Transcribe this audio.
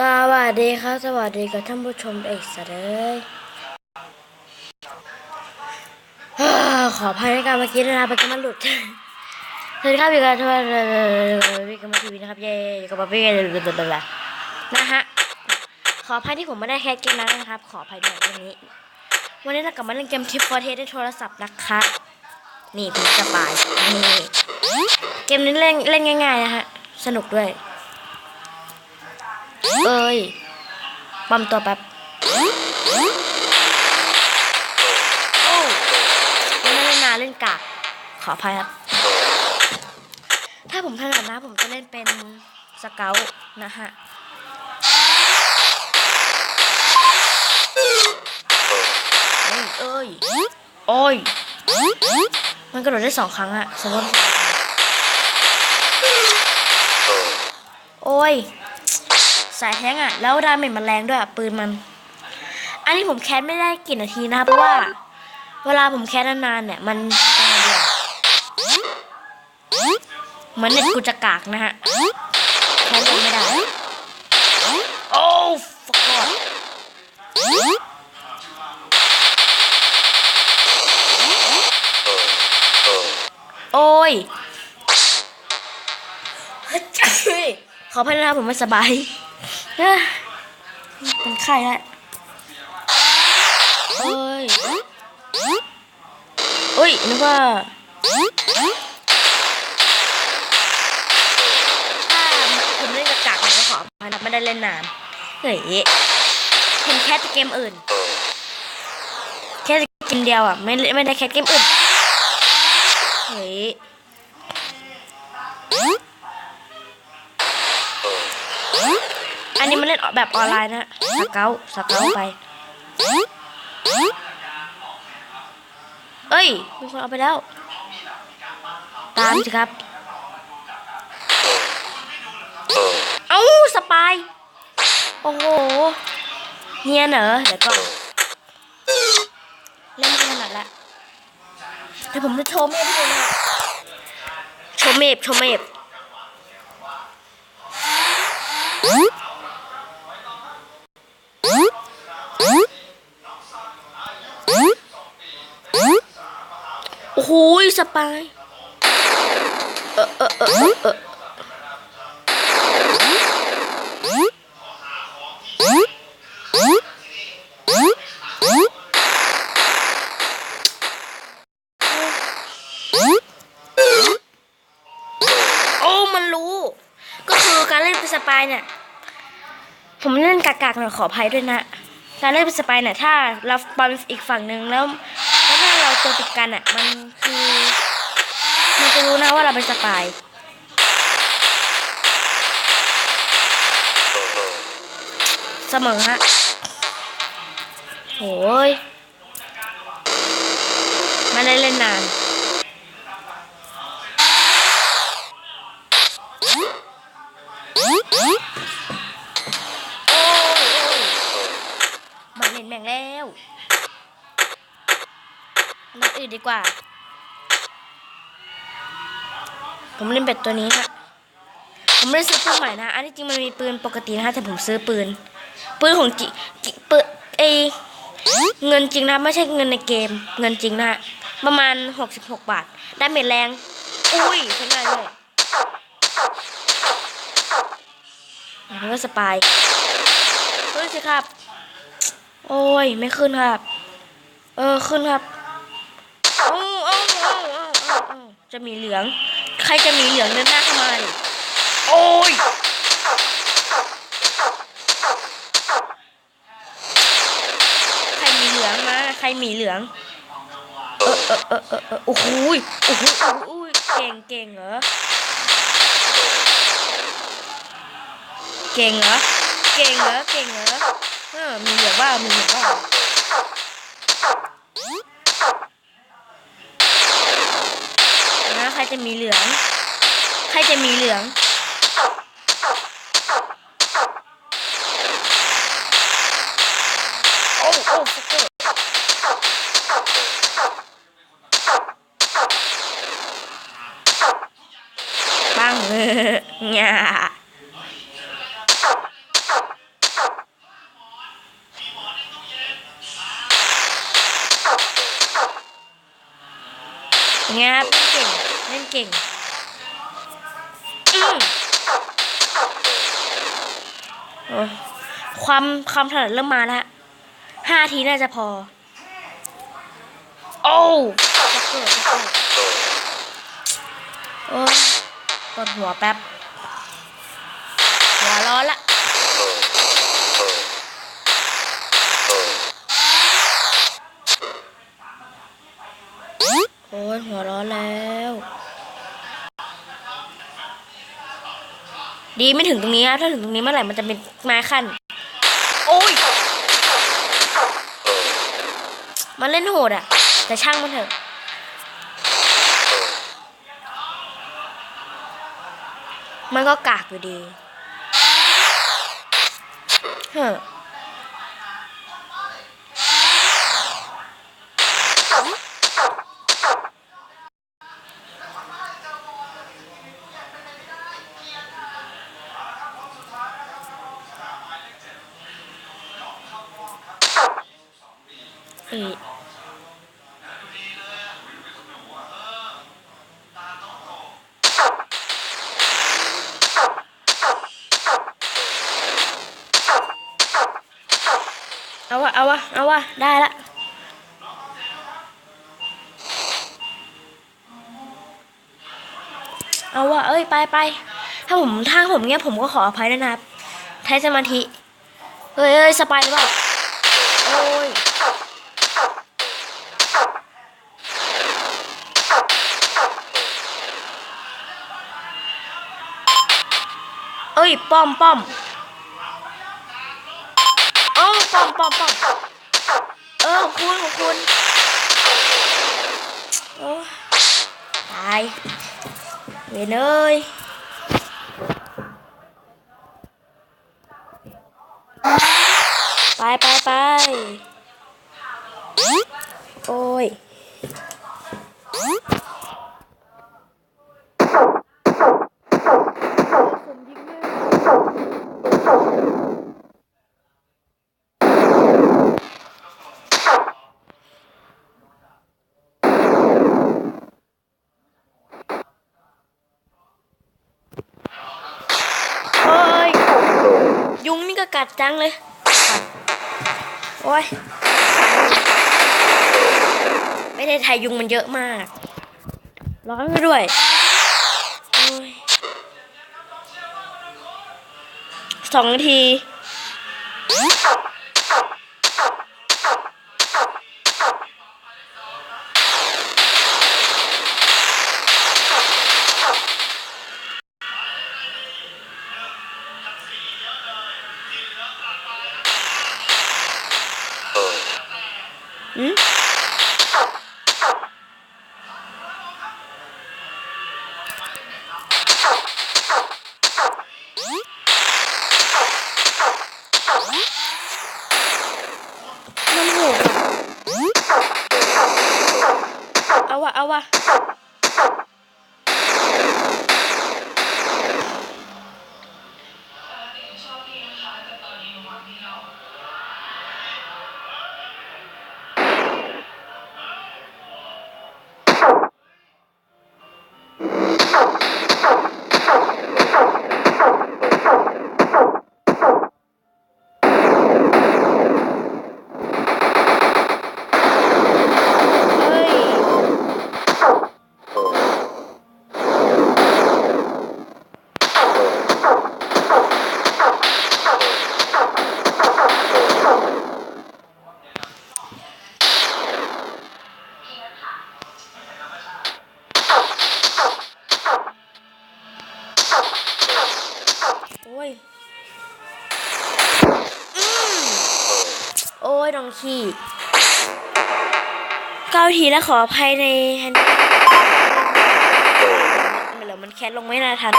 สวัสดีครับ สวัสดีกับท่านผู้ชมเอกสเลยขออภัยในการเมื่อกี้นะครับเมื่อกี้มันหลุดสวัสดีครับอยู่กับทวารวิกามาทีวีนะครับ เย้อยู่กับพี่เบลนะฮะ ขออภัยที่ผมไม่ได้แคสเกมนั้นนะครับ ขออภัยด้วยวันนี้ วันนี้เรากลับมาเล่นเกมทิปฟอร์เทสในโทรศัพท์นะคะ นี่ผมสบายนี่ เกมนี้เล่นเล่นง่ายๆนะฮะ สนุกด้วย เอ้ยปลอมตัวแป๊บโอ้ไม่ได้เล่นนานเล่นกากขออภัยครับ ถ้าผมถนัดนะผมจะเล่นเป็นสเกลนะฮะเอ้ยเอ้ยโอ้ย มันกระโดดได้สองครั้งอะสมมติโอ้ย สายแฮงอะ แล้วดาเมจมันแรงด้วยอะปืนมัน อันนี้ผมแคสไม่ได้กี่นาทีนะคะเพราะว่า เวลาผมแคสนานๆเนี่ย มันเหมือนเน็ตกูจะกากนะฮะแคสไม่ได้ โอ้ฟกโอ้ยเฮ้ยขอพายนะครับผมไม่สบาย เอ้ยเป็นไข้แล้วเอ้ยเอ้ยนึกว่าถ้าผมเล่นกระกากผมก็ขออภัยนะไม่ได้เล่นนานเฮ้ยเห็นแคสเกมอื่น แค่เกมเดียวอะ ไม่ไม่ได้แคสเกมอื่นเฮ้ย นนี้มันเล่นแบบออนไลน์นะสเกลสเกลไป เอ้ย มีคนเอาไปแล้ว ตามสิครับ เอาสปาย โอ้โห เนียนเหรอ เดี๋ยวก่อนเล่นไม่ถนัดละเดี๋ยวผมจะโชว์เมฟให้ดูนะโชว์เมฟโชว์เมฟ สปายเออเออเออเออออโอ้มันรู้ก็คือการเล่นเป็นสปายเนี่ยผมเล่นกากๆหน่อยขออภัยด้วยนะการเล่นเป็นสปายเนี่ยถ้าเราบอลอีกฝั่งหนึ่งแล้วแล้วถ้าเราตัวติดกันอะมันคือ จะรู้นะว่าเราเป็นสปายเสมอฮะโอ้ยไม่ได้เล่นนานโอ้ยมาเล่นแม่งแล้วเล่นอื่นดีกว่า ผมเล่นเป็ดตัวนี้ฮะผมไม่ได้ซื้อปืนใหม่นะ อันนี้จริงมันมีปืนปกตินะฮะแต่ผมซื้อปืน ปืนของจิจิปืนเอเงินจริงนะไม่ใช่เงินในเกม เงินจริงนะฮะประมาณ 66 บาท ได้เม็ดแรง อุ้ยใช้ได้เลยอันนี้ก็สปายขึ้นสิครับ โอ้ย ไม่ขึ้นครับ เออ ขึ้นครับ โอ้โอ้โอ้โอ้จะมีเหลือง ใครจะมีเหลืองเดินหน้าเข้ามาดิโอ้ยใครมีเหลืองมาใครมีเหลือง เออเออเออเออเออโอ้โหยโอ้โหโอ้โหยเก่งเก่งเหรอเก่งเหรอเก่งเหรอเก่งเหรอเออมีเหลืองว่ามีเหลืองว่านะใคร จะมีเหลือง ใครจะมีเหลือง โอ้โอ้สเกอร์ปังเงี้ย ก่งความความถนัดเริ่มมาแล้วฮะห้าทีน่าจะพอ โอ้จ็อกเกอร์จ็อกเกอร์โอ้ปวดหัวแป๊บ หัวร้อนละ โอ้ยหัวร้อนแล้ว ดีไม่ถึงตรงนี้ครับถ้าถึงตรงนี้เมื่อไหร่มันจะเป็นไม้ขั้น โอ้ย มันเล่นโหดอะแต่ช่างมันเถอะ มันก็กากอยู่ดีเฮ้อ เอาวะเอาวะเอาวะได้ละเอาวะเอ้ยไปไปถ้าผมถ้าผมเงี้ยผมก็ขออภัยด้วยนะครับใช้สมาธิเฮ้ยเฮ้ยสปายหรือเปล่าโอ้ยเอ้ยป้อมป้อม ป้อมป้อมป้อมเออของคุณของคุณโอ้ตายเวนเอ้ยไปไปไปโอ้ยโอ้ย ยุงนี่ กัดจังเลย โอ้ย ไม่ได้ไทยยุงมันเยอะมาก ร้อนด้วย สองนาที อืมมันโหดอะเอาวะเอาวะ โอ้ยโอ้ยน้องขี้เก้าทีแล้วขออภัยในแฮนด์เหลือมันแคทลงไม่น่าทัน